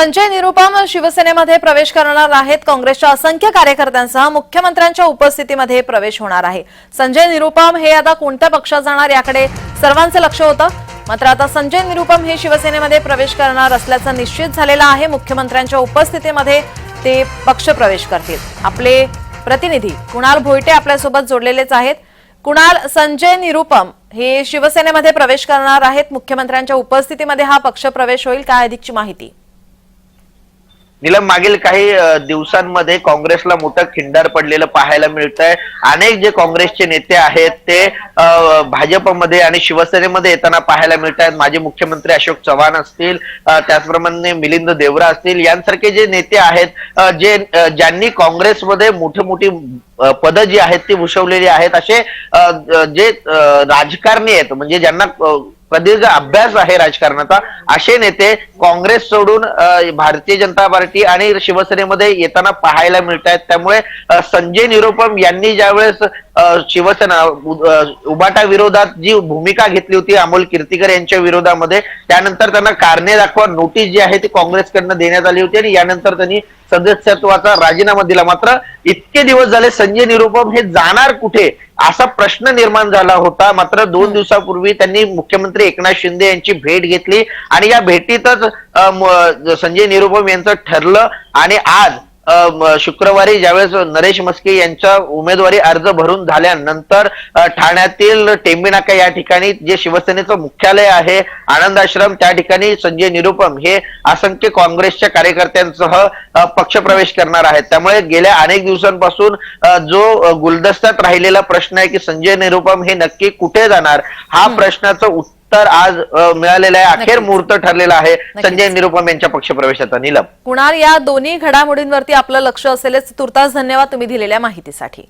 संजय निरुपम शिवसेनेमध्ये प्रवेश करणार आहेत. काँग्रेसच्या असंख्य कार्यकर्त्यांसह मुख्यमंत्र्यांच्या उपस्थितीमध्ये प्रवेश होणार आहे. संजय निरुपम हे आता कोणत्या पक्षात जाणार याकडे सर्वांचं लक्ष होतं. मात्र आता संजय निरुपम हे शिवसेनेमध्ये प्रवेश करणार असल्याचं निश्चित झालेलं आहे. मुख्यमंत्र्यांच्या उपस्थितीमध्ये ते पक्ष प्रवेश करतील. आपले प्रतिनिधी कुणाल भोयटे आपल्यासोबत जोडलेलेच आहेत. कुणाल संजय निरुपम हे शिवसेनेमध्ये प्रवेश करणार आहेत. मुख्यमंत्र्यांच्या उपस्थितीमध्ये हा पक्ष प्रवेश होईल. काय अधिकची माहिती? निलम मागील काही दिवसांमध्ये काँग्रेसला मोठं खिंडार पडलेलं पाहायला मिळत आहे अनेक जे काँग्रेसचे नेते आहेत ते भाजपमध्ये आणि शिवसेनेमध्ये येताना पाहायला मिळत आहेत माजी मुख्यमंत्री अशोक चव्हाण असतील त्याचप्रमाणे मिलिंद देवरा असतील यांसारखे जे नेते आहेत जे ज्यांनी काँग्रेसमध्ये मोठी मोठी पदं जी आहेत ती भूषवलेली आहेत असे जे राजकारणी आहेत म्हणजे ज्यांना प्रदीर्घ अभ्यास आहे राजकारणाचा. असे नेते काँग्रेस सोडून भारतीय जनता पार्टी आणि शिवसेनेमध्ये येताना पाहायला मिळत आहेत त्यामुळे संजय निरुपम यांनी ज्यावेळेस शिवसेना उबाटा विरोधात जी भूमिका घेतली होती अमोल कीर्तीकर यांच्या विरोधामध्ये त्यानंतर त्यांना कारणे दाखवा नोटीस जी आहे ती काँग्रेसकडनं देण्यात आली होती आणि यानंतर त्यांनी सदस्यत्वाचा राजीनामा दिला. मात्र इतके दिवस झाले संजय निरुपम हे जाणार कुठे असा प्रश्न निर्माण झाला होता. मात्र दोन दिवसापूर्वी त्यांनी मुख्यमंत्री एकनाथ शिंदे यांची भेट घेतली आणि या भेटीतच संजय निरुपम यांचं ठरलं आणि आज शुक्रवारी ज्यावेळेस नरेश मस्के यांचा उमेदवारी अर्ज भरून झाल्यानंतर ठाण्यातील टेंबिनाका या ठिकाणी जे शिवसेनेचं मुख्यालय आहे आनंद आश्रम त्या ठिकाणी संजय निरुपम हे असंख्य काँग्रेसच्या कार्यकर्त्यांसह पक्षप्रवेश करणार आहेत. त्यामुळे गेल्या अनेक दिवसांपासून जो गुलदस्त्यात राहिलेला प्रश्न आहे की संजय निरुपम हे नक्की कुठे जाणार हा. प्रश्नाचं उत्तर आज अ, मिळालेलं आहे. अखेर. मुहूर्त ठरलेला आहे. संजय निरुपम यांच्या पक्षप्रवेशाचा. निलम. कुणाल या दोन्ही घडामोडींवरती आपलं लक्ष असेलच. तुर्तास धन्यवाद तुम्ही दिलेल्या माहितीसाठी.